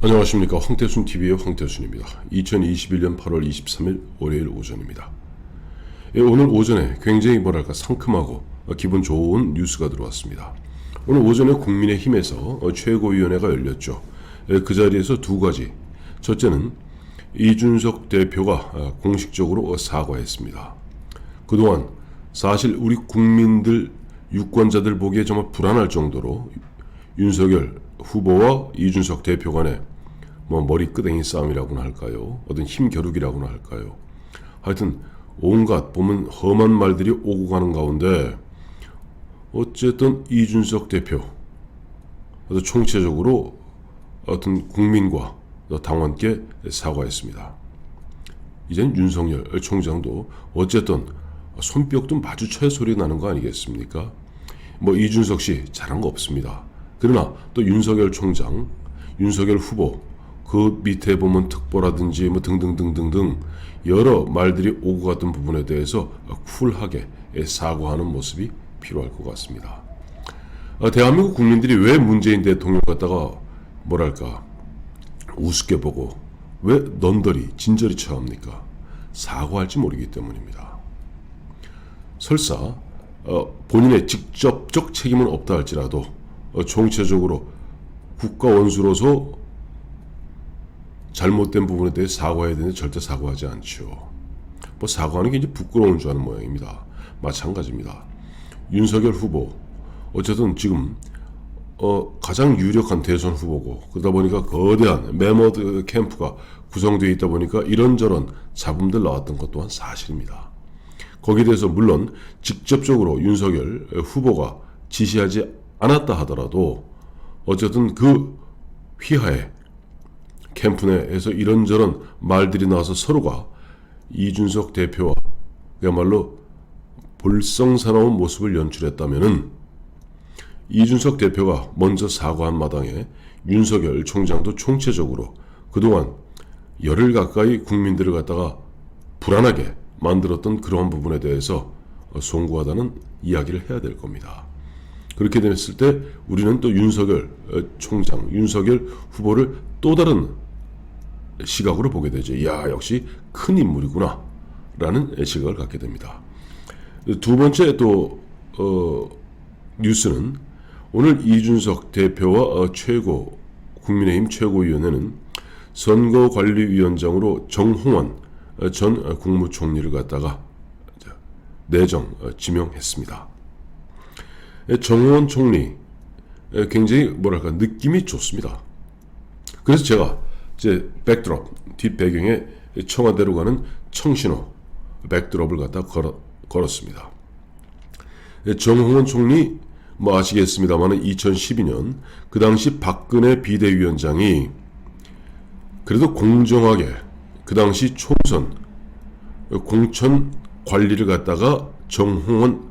안녕하십니까 황태순 TV의 황태순입니다. 2021년 8월 23일 월요일 오전입니다. 예, 오늘 오전에 굉장히 뭐랄까 상큼하고 기분 좋은 뉴스가 들어왔습니다. 오늘 오전에 국민의힘에서 최고위원회가 열렸죠. 예, 그 자리에서 두 가지. 첫째는 이준석 대표가 아, 공식적으로 사과했습니다. 그동안 사실 우리 국민들 유권자들 보기에 정말 불안할 정도로 윤석열 후보와 이준석 대표 간의 뭐 머리끄댕이 싸움이라고나 할까요? 어떤 힘겨루기라고나 할까요? 하여튼 온갖 보면 험한 말들이 오고 가는 가운데 어쨌든 이준석 대표 어떤 총체적으로 어떤 국민과 당원께 사과했습니다. 이젠 윤석열 총장도 어쨌든 손뼉도 마주쳐야 소리 나는 거 아니겠습니까? 뭐 이준석 씨 잘한 거 없습니다. 그러나 또 윤석열 총장, 윤석열 후보 그 밑에 보면 특보라든지 뭐 등등등등등 여러 말들이 오고 갔던 부분에 대해서 쿨하게 사과하는 모습이 필요할 것 같습니다. 아, 대한민국 국민들이 왜 문재인 대통령 갖다가 뭐랄까 우습게 보고 왜 넌더리 진저리 쳐합니까? 사과할지 모르기 때문입니다. 설사 어, 본인의 직접적 책임은 없다 할지라도 어, 총체적으로 국가 원수로서 잘못된 부분에 대해 사과해야 되는데 절대 사과하지 않죠. 뭐 사과하는 게 이제 부끄러운 줄 아는 모양입니다. 마찬가지입니다. 윤석열 후보 어쨌든 지금 어, 가장 유력한 대선 후보고 그러다 보니까 거대한 메머드 캠프가 구성되어 있다 보니까 이런저런 잡음들 나왔던 것 또한 사실입니다. 거기에 대해서 물론 직접적으로 윤석열 후보가 지시하지 않았다 하더라도 어쨌든 그 휘하에 캠프 내에서 이런저런 말들이 나와서 서로가 이준석 대표와 그야말로 볼성사나운 모습을 연출했다면은 이준석 대표가 먼저 사과한 마당에 윤석열 총장도 총체적으로 그동안 열흘 가까이 국민들을 갖다가 불안하게 만들었던 그러한 부분에 대해서 송구하다는 이야기를 해야 될 겁니다. 그렇게 됐을 때 우리는 또 윤석열 총장, 윤석열 후보를 또 다른 시각으로 보게 되죠. 야 역시 큰 인물이구나 라는 시각을 갖게 됩니다. 두 번째 또 어, 뉴스는 오늘 이준석 대표와 어, 최고 국민의힘 최고위원회는 선거관리위원장으로 정홍원 어, 전 국무총리를 갖다가 내정 어, 지명했습니다. 정홍원 총리 굉장히 뭐랄까 느낌이 좋습니다. 그래서 제가 이제 백드롭 뒷배경에 청와대로 가는 청신호 백드롭을 갖다 걸어, 걸었습니다. 정홍원 총리 뭐 아시겠습니다만 2012년 그 당시 박근혜 비대위원장이 그래도 공정하게 그 당시 총선 공천 관리를 갖다가 정홍원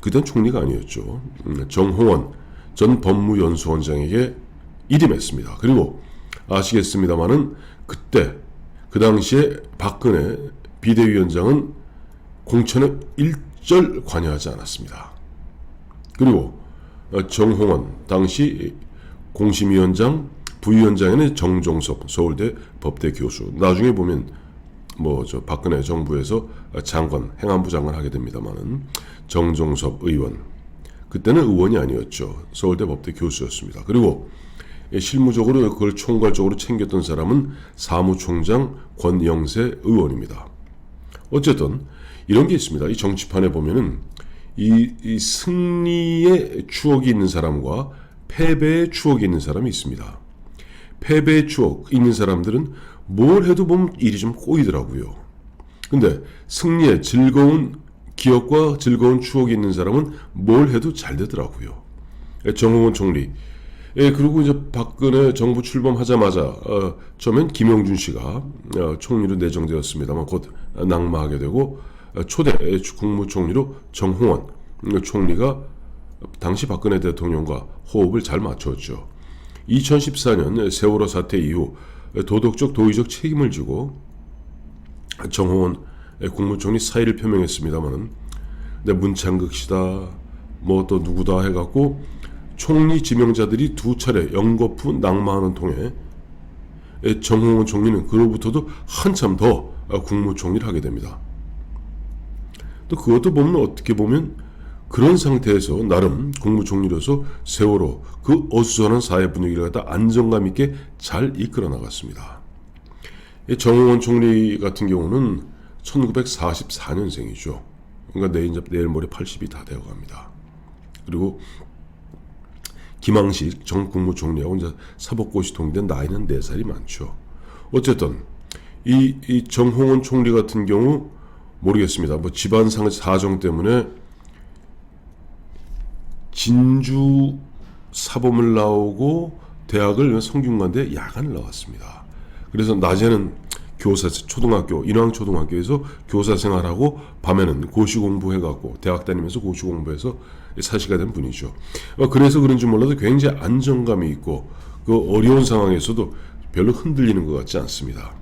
그땐 총리가 아니었죠. 정홍원 전 법무연수원장에게 이임했습니다. 그리고 아시겠습니다마는 그때 그 당시에 박근혜 비대위원장은 공천에 일절 관여하지 않았습니다. 그리고 정홍원 당시 공심위원장 부위원장에는 정종섭 서울대 법대 교수 나중에 보면 뭐 저 박근혜 정부에서 장관 행안부 장관 하게 됩니다마는 정종섭 의원 그때는 의원이 아니었죠 서울대 법대 교수였습니다. 그리고 실무적으로 그걸 총괄적으로 챙겼던 사람은 사무총장 권영세 의원입니다. 어쨌든 이런 게 있습니다. 이 정치판에 보면은 이, 이 승리의 추억이 있는 사람과 패배의 추억이 있는 사람이 있습니다. 패배의 추억 있는 사람들은 뭘 해도 보면 일이 좀 꼬이더라고요. 근데 승리의 즐거운 기억과 즐거운 추억이 있는 사람은 뭘 해도 잘 되더라고요. 정홍원 총리 예, 그리고 이제 박근혜 정부 출범하자마자 어, 처음엔 김영준 씨가 어, 총리로 내정되었습니다만 곧 낙마하게 되고 어, 초대 국무총리로 정홍원 총리가 당시 박근혜 대통령과 호흡을 잘 맞췄죠. 2014년 세월호 사태 이후 도덕적 도의적 책임을 지고 정홍원 국무총리 사의를 표명했습니다만은 문창극 씨다 뭐 또 누구다 해갖고 총리 지명자들이 두 차례 연거푸 낙마하는 통에 정홍원 총리는 그로부터도 한참 더 국무총리를 하게 됩니다. 또 그것도 보면 어떻게 보면 그런 상태에서 나름 국무총리로서 세월호 그 어수선한 사회 분위기를 갖다 안정감 있게 잘 이끌어 나갔습니다. 이 정홍원 총리 같은 경우는 1944년생이죠. 그러니까 내일, 내일 모레 80이 다 되어 갑니다. 그리고 김항식 전 국무총리하고 이제 사법고시 통일된 나이는 4살이 많죠. 어쨌든 이, 이 정홍원 총리 같은 경우 모르겠습니다. 뭐 집안 상 사정 때문에 진주 사범을 나오고 대학을 성균관대 야간을 나왔습니다. 그래서 낮에는 교사 초등학교 인왕 초등학교에서 교사 생활하고 밤에는 고시 공부해갖고 대학 다니면서 고시 공부해서 사시가 된 분이죠. 어, 그래서 그런지 몰라도 굉장히 안정감이 있고 그 어려운 상황에서도 별로 흔들리는 것 같지 않습니다.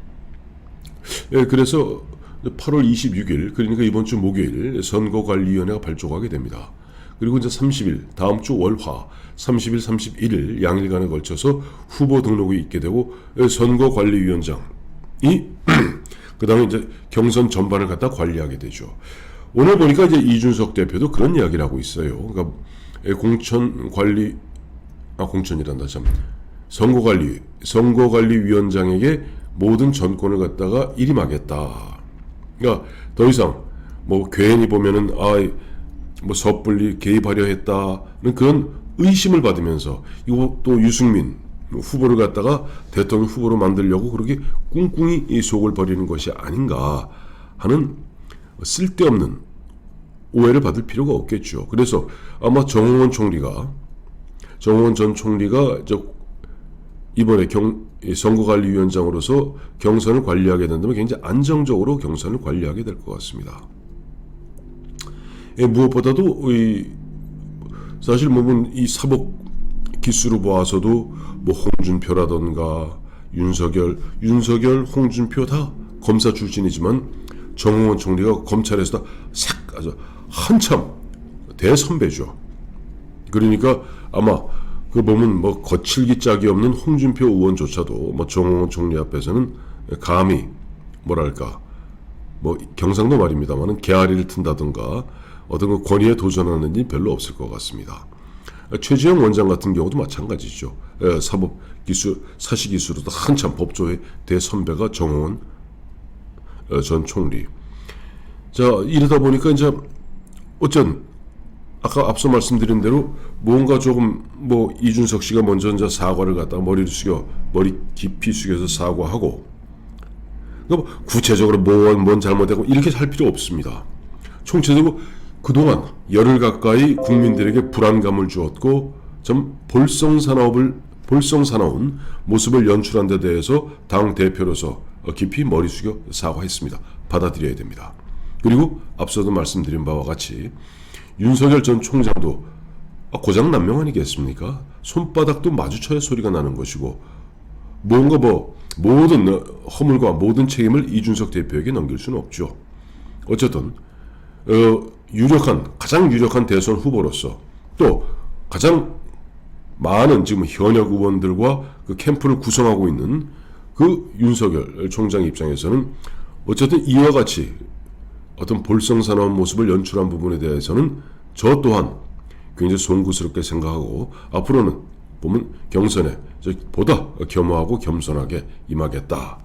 예, 그래서 8월 26일 그러니까 이번 주 목요일 선거관리위원회가 발족하게 됩니다. 그리고 이제 30일 다음 주 월화 30일 31일 양일간에 걸쳐서 후보 등록이 있게 되고 선거관리위원장이 그 다음에 이제 경선 전반을 갖다 관리하게 되죠. 오늘 보니까 이제 이준석 대표도 그런 이야기를 하고 있어요. 그러니까 공천 관리 아 공천이란다 참 선거관리 선거관리위원장에게 모든 전권을 갖다가 일임하겠다. 그러니까 더 이상 뭐 괜히 보면은 아뭐 섣불리 개입하려 했다는 그런 의심을 받으면서 이거 또 유승민 후보를 갖다가 대통령 후보로 만들려고 그렇게 꿍꿍이 이 속을 버리는 것이 아닌가 하는 쓸데없는 오해를 받을 필요가 없겠죠. 그래서 아마 정홍원 총리가 정홍원 전 총리가 저 이번에 경, 선거관리위원장으로서 경선을 관리하게 된다면 굉장히 안정적으로 경선을 관리하게 될 것 같습니다. 예, 무엇보다도 이 사실 보면 이 사법 기수로 보아서도 뭐 홍준표라던가 윤석열, 윤석열, 홍준표 다 검사 출신이지만 정홍원 총리가 검찰에서 싹 아주 한참 대선배죠. 그러니까 아마 그 보면 뭐 거칠기 짝이 없는 홍준표 의원조차도 뭐 정홍원 총리 앞에서는 감히 뭐랄까 뭐 경상도 말입니다만은 개아리를 튼다든가 어떤 그 권위에 도전하는 일 별로 없을 것 같습니다. 최지영 원장 같은 경우도 마찬가지죠. 예, 사법 기술 사시 기술로도 한참 법조의 대선배가 정홍원 어, 전 총리. 자 이러다 보니까 이제 어쩐 아까 앞서 말씀드린 대로 뭔가 조금 뭐 이준석 씨가 먼저 이제 사과를 갖다 머리를 숙여 머리 깊이 숙여서 사과하고 그러니까 뭐 구체적으로 뭔, 뭔 잘못되고 이렇게 할 필요 없습니다. 총체적으로 그동안 열흘 가까이 국민들에게 불안감을 주었고 좀 볼썽사나움을 볼썽사나운 모습을 연출한 데 대해서 당 대표로서 깊이 머리 숙여 사과했습니다. 받아들여야 됩니다. 그리고 앞서도 말씀드린 바와 같이 윤석열 전 총장도 고장 난명 아니겠습니까? 손바닥도 마주쳐야 소리가 나는 것이고 뭔가 뭐 모든 허물과 모든 책임을 이준석 대표에게 넘길 수는 없죠. 어쨌든 어, 유력한 가장 유력한 대선 후보로서 또 가장 많은 지금 현역 의원들과 그 캠프를 구성하고 있는 그 윤석열 총장 입장에서는 어쨌든 이와 같이 어떤 볼썽사나운 모습을 연출한 부분에 대해서는 저 또한 굉장히 송구스럽게 생각하고 앞으로는 보면 경선에 보다 겸허하고 겸손하게 임하겠다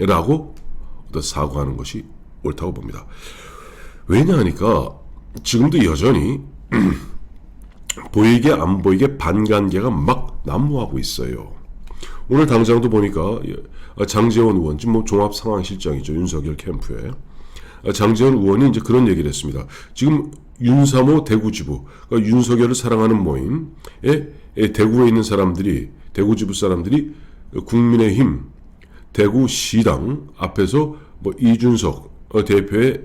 라고 어떤 사과하는 것이 옳다고 봅니다. 왜냐 하니까 지금도 여전히 보이게 안 보이게 반관계가 막 난무하고 있어요. 오늘 당장도 보니까 장재원 의원, 지금 뭐 종합 상황 실장이죠. 윤석열 캠프에. 장재원 의원이 이제 그런 얘기를 했습니다. 지금 윤삼호 대구지부, 그러니까 윤석열을 사랑하는 모임에 대구에 있는 사람들이, 대구지부 사람들이 국민의힘 대구시당 앞에서 뭐 이준석 대표의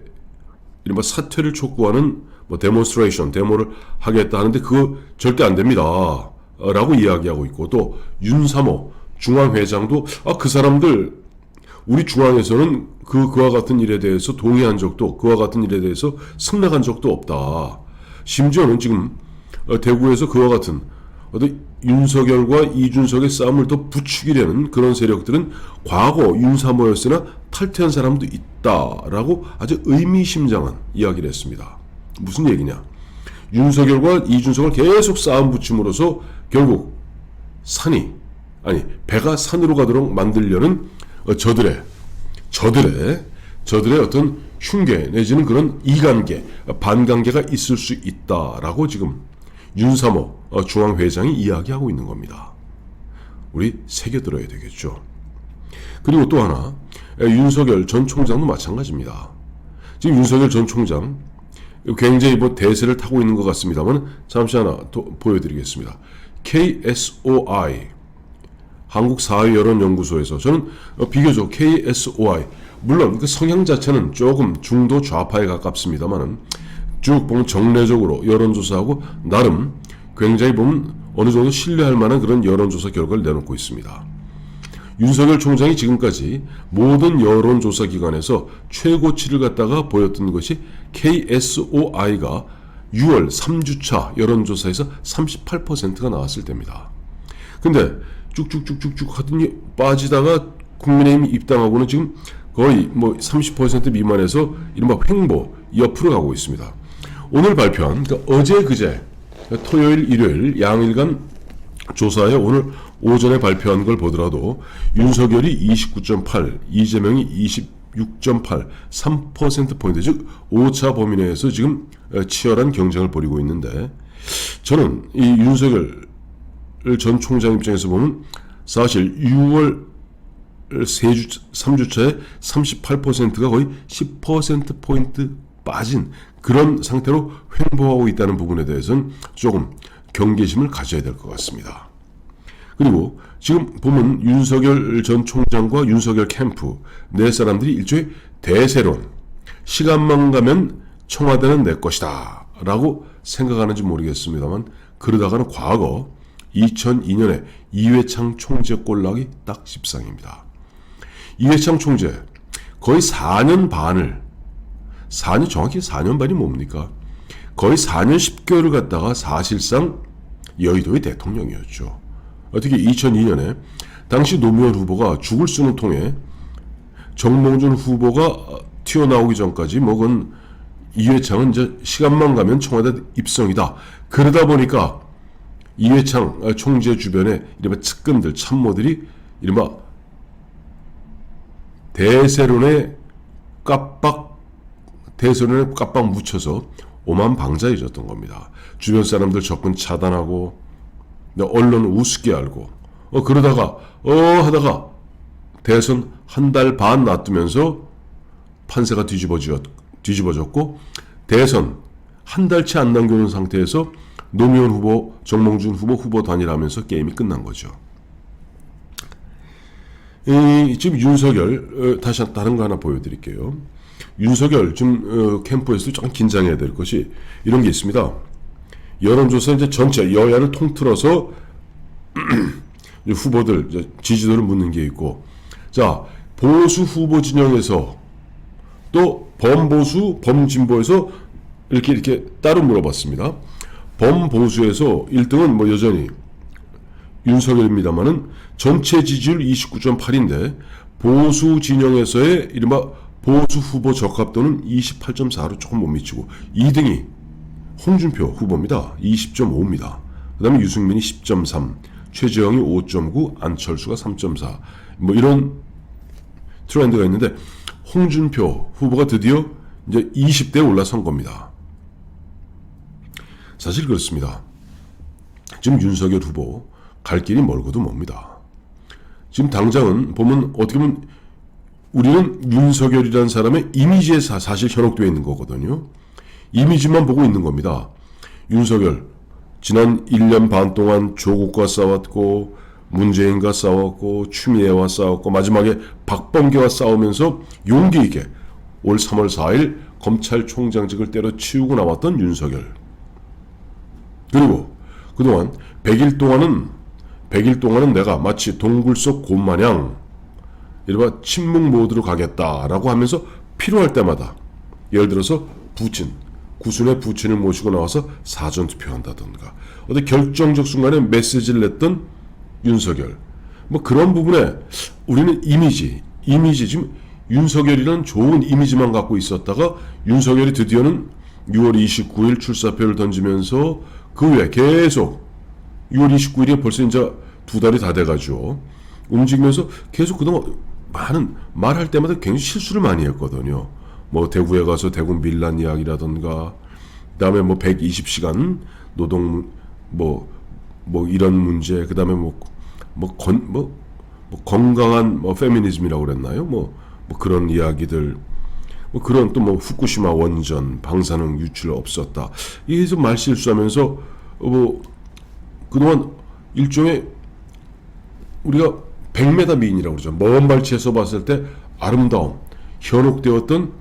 이른바 사퇴를 촉구하는 뭐 데몬스트레이션, 데모를 하겠다 하는데 그거 절대 안 됩니다. 라고 이야기하고 있고 또 윤삼호 중앙회장도 아 그 사람들 우리 중앙에서는 그 그와 같은 일에 대해서 동의한 적도 그와 같은 일에 대해서 승낙한 적도 없다. 심지어는 지금 대구에서 그와 같은 어떤 윤석열과 이준석의 싸움을 더 부추기려는 그런 세력들은 과거 윤사모였으나 탈퇴한 사람도 있다라고 아주 의미심장한 이야기를 했습니다. 무슨 얘기냐? 윤석열과 이준석을 계속 싸움 붙임으로써 결국 산이 아니 배가 산으로 가도록 만들려는 어, 저들의 저들의 저들의 어떤 흉계 내지는 그런 이관계 반관계가 있을 수 있다라고 지금 윤사모 어, 중앙회장이 이야기하고 있는 겁니다. 우리 새겨들어야 되겠죠. 그리고 또 하나 에, 윤석열 전 총장도 마찬가지입니다. 지금 윤석열 전 총장 굉장히 뭐 대세를 타고 있는 것 같습니다만 잠시 하나 또 보여드리겠습니다. KSOI 한국 사회 여론 연구소에서 저는 어, 비교적 KSOI 물론 그 성향 자체는 조금 중도 좌파에 가깝습니다만은 쭉 보면 정례적으로 여론조사하고 나름 굉장히 보면 어느 정도 신뢰할 만한 그런 여론조사 결과를 내놓고 있습니다. 윤석열 총장이 지금까지 모든 여론조사 기관에서 최고치를 갖다가 보였던 것이 KSOI가 6월 3주차 여론조사에서 38%가 나왔을 때입니다. 근데 쭉쭉쭉쭉쭉 하더니 빠지다가 국민의힘 입당하고는 지금 거의 뭐 30% 미만에서 이른바 횡보 옆으로 가고 있습니다. 오늘 발표한 그러니까 어제 그제 그러니까 토요일 일요일 양일간 조사에 오늘 오전에 발표한 걸 보더라도 윤석열이 29.8, 이재명이 26.8, 3%포인트, 즉 5차 범위 내에서 지금 어, 치열한 경쟁을 벌이고 있는데 저는 이 윤석열 전 총장 입장에서 보면 사실 6월 3주, 3주차에 38%가 거의 10%포인트 빠진 그런 상태로 횡보하고 있다는 부분에 대해서는 조금 경계심을 가져야 될 것 같습니다. 그리고 지금 보면 윤석열 전 총장과 윤석열 캠프 네 사람들이 일종의 대세론 시간만 가면 청와대는 내 것이다 라고 생각하는지 모르겠습니다만 그러다가는 과거 2002년에 이회창 총재 꼴락이 딱 십상입니다. 이회창 총재 거의 4년 반을 4년 정확히 4년 반이 뭡니까? 거의 4년 10개월을 갖다가 사실상 여의도의 대통령이었죠. 어떻게 2002년에 당시 노무현 후보가 죽을 수는 통해 정몽준 후보가 튀어나오기 전까지 먹은 이회창은 이제 시간만 가면 청와대 입성이다. 그러다 보니까 이회창 총재 주변에 이른바 측근들 참모들이 이른바 대세론에 깜빡 대세론에 깜빡 묻혀서 오만방자해졌던 겁니다. 주변 사람들 접근 차단하고 언론 우습게 알고 어 그러다가 어 하다가 대선 한 달 반 놔두면서 판세가 뒤집어졌 뒤집어졌고 대선 한 달치 안 남겨놓은 상태에서 노무현 후보, 정몽준 후보 후보 단일하면서 게임이 끝난 거죠. 이, 지금 윤석열 어, 다시 다른 거 하나 보여드릴게요. 윤석열 지금 어, 캠프에서 조금 긴장해야 될 것이 이런 게 있습니다. 여론조사 이제 전체 여야를 통틀어서 후보들 지지도를 묻는 게 있고, 자 보수 후보 진영에서 또 범보수 범진보에서 이렇게 이렇게 따로 물어봤습니다. 범보수에서 1등은 뭐 여전히 윤석열입니다만은 전체 지지율 29.8인데 보수 진영에서의 이른바 보수 후보 적합도는 28.4로 조금 못 미치고 2등이 홍준표 후보입니다. 20.5입니다. 그 다음에 유승민이 10.3, 최재형이 5.9, 안철수가 3.4. 뭐 이런 트렌드가 있는데 홍준표 후보가 드디어 이제 20대에 올라선 겁니다. 사실 그렇습니다. 지금 윤석열 후보 갈 길이 멀고도 멉니다. 지금 당장은 보면 어떻게 보면 우리는 윤석열이라는 사람의 이미지에 사, 사실 현혹되어 있는 거거든요. 이미지만 보고 있는 겁니다. 윤석열 지난 1년 반 동안 조국과 싸웠고 문재인과 싸웠고 추미애와 싸웠고 마지막에 박범계와 싸우면서 용기 있게 올 3월 4일 검찰총장직을 때려치우고 나왔던 윤석열. 그리고 그동안 100일 동안은 100일 동안은 내가 마치 동굴 속 곰 마냥 이른바 침묵 모드로 가겠다라고 하면서 필요할 때마다 예를 들어서 부친 구순의 부친을 모시고 나와서 사전 투표한다던가 어떤 결정적 순간에 메시지를 냈던 윤석열. 뭐 그런 부분에 우리는 이미지 이미지 지금 윤석열이라는 좋은 이미지만 갖고 있었다가 윤석열이 드디어는 6월 29일 출사표를 던지면서 그 후에 계속 6월 29일이 벌써 이제 두 달이 다 돼가지고 움직이면서 계속 그동안 많은 말할 때마다 굉장히 실수를 많이 했거든요. 뭐 대구에 가서 대구 밀란 이야기라던가 그다음에 뭐 120시간 노동 뭐뭐 이런 문제 그다음에 뭐뭐건뭐 뭐, 뭐 건강한 뭐 페미니즘이라고 그랬나요? 뭐 뭐 그런 이야기들 뭐 그런 또 뭐 후쿠시마 원전 방사능 유출 없었다. 좀말 실수하면서 뭐 그동안 일종의 우리가 100m 미인이라고 그러죠. 먼 발치에서 봤을 때 아름다움, 현혹되었던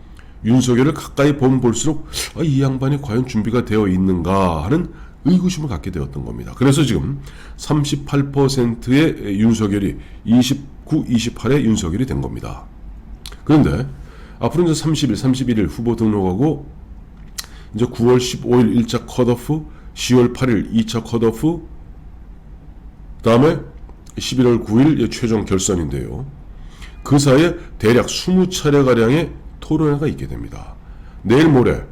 윤석열을 가까이 보면 볼수록 아, 이 양반이 과연 준비가 되어 있는가 하는 의구심을 갖게 되었던 겁니다. 그래서 지금 38%의 윤석열이 29, 28의 윤석열이 된 겁니다. 그런데 앞으로 이제 30일, 31일 후보 등록하고 이제 9월 15일 1차 컷오프, 10월 8일 2차 컷오프, 다음에 11월 9일 최종 결선인데요. 그 사이에 대략 20차례 가량의 토론회가 있게 됩니다. 내일 모레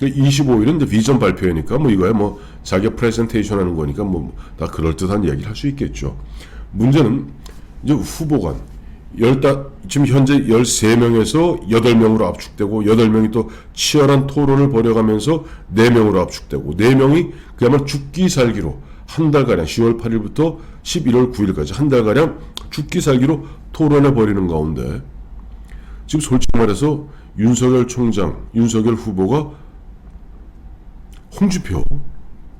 25일은 이제 비전 발표회니까 뭐 이거야 뭐 자기가 프레젠테이션 하는 거니까 뭐 다 그럴 듯한 이야기를 할 수 있겠죠. 문제는 이제 후보관 열다 지금 현재 13명에서 8명으로 압축되고 8명이 또 치열한 토론을 벌여가면서 4명으로 압축되고 4명이 그야말로 죽기 살기로 한 달가량 10월 8일부터 11월 9일까지 한 달가량 죽기 살기로 토론해 버리는 가운데 지금 솔직히 말해서 윤석열 총장, 윤석열 후보가 홍준표,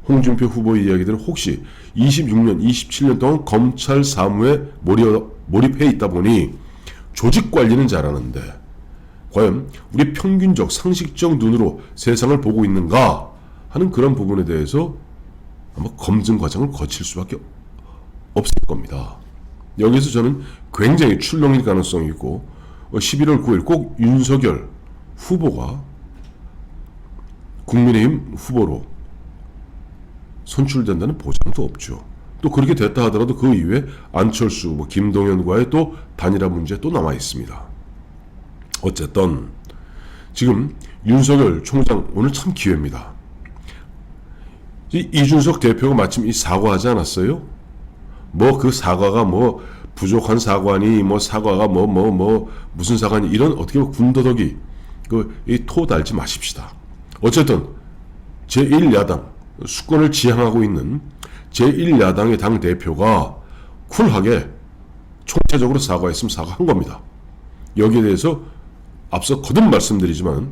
홍준표 후보의 이야기들은 혹시 26년, 27년 동안 검찰 사무에 몰입, 몰입해 있다 보니 조직 관리는 잘하는데 과연 우리 평균적 상식적 눈으로 세상을 보고 있는가 하는 그런 부분에 대해서 아마 검증 과정을 거칠 수밖에 없을 겁니다. 여기서 저는 굉장히 출렁일 가능성이 있고 11월 9일 꼭 윤석열 후보가 국민의힘 후보로 선출된다는 보장도 없죠. 또 그렇게 됐다 하더라도 그 이후에 안철수, 뭐 김동연과의 또 단일화 문제 또 남아 있습니다. 어쨌든 지금 윤석열 총장 오늘 참 기회입니다. 이 이준석 대표가 마침 이 사과하지 않았어요? 뭐 그 사과가 뭐 부족한 사과니 뭐 사과가 뭐뭐 뭐 무슨 사과니 이런 어떻게 보면 군더더기 그이토 달지 마십시다. 어쨌든 제1야당 수권을 지향하고 있는 제1야당의 당 대표가 쿨하게 총체적으로 사과했으면 사과한 겁니다. 여기에 대해서 앞서 거듭 말씀드리지만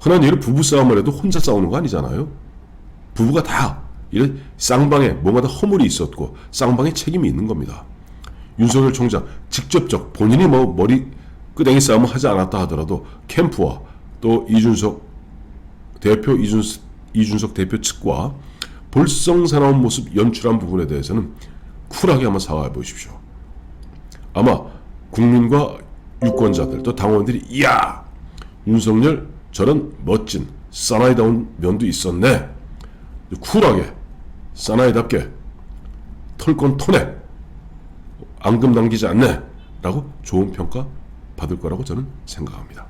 흔한 예로 부부싸움을 해도 혼자 싸우는 거 아니잖아요. 부부가 다 이래 쌍방에 뭔가 다 허물이 있었고 쌍방에 책임이 있는 겁니다. 윤석열 총장 직접적 본인이 뭐 머리 끄댕이 싸움을 하지 않았다 하더라도 캠프와 또 이준석 대표 이준석, 이준석 대표 측과 볼썽사나운 모습 연출한 부분에 대해서는 쿨하게 한번 사과해 보십시오. 아마 국민과 유권자들 또 당원들이 이야 윤석열 저런 멋진 사나이다운 면도 있었네 쿨하게 사나이답게 털건 토네 앙금 남기지 않네 라고 좋은 평가 받을 거라고 저는 생각합니다.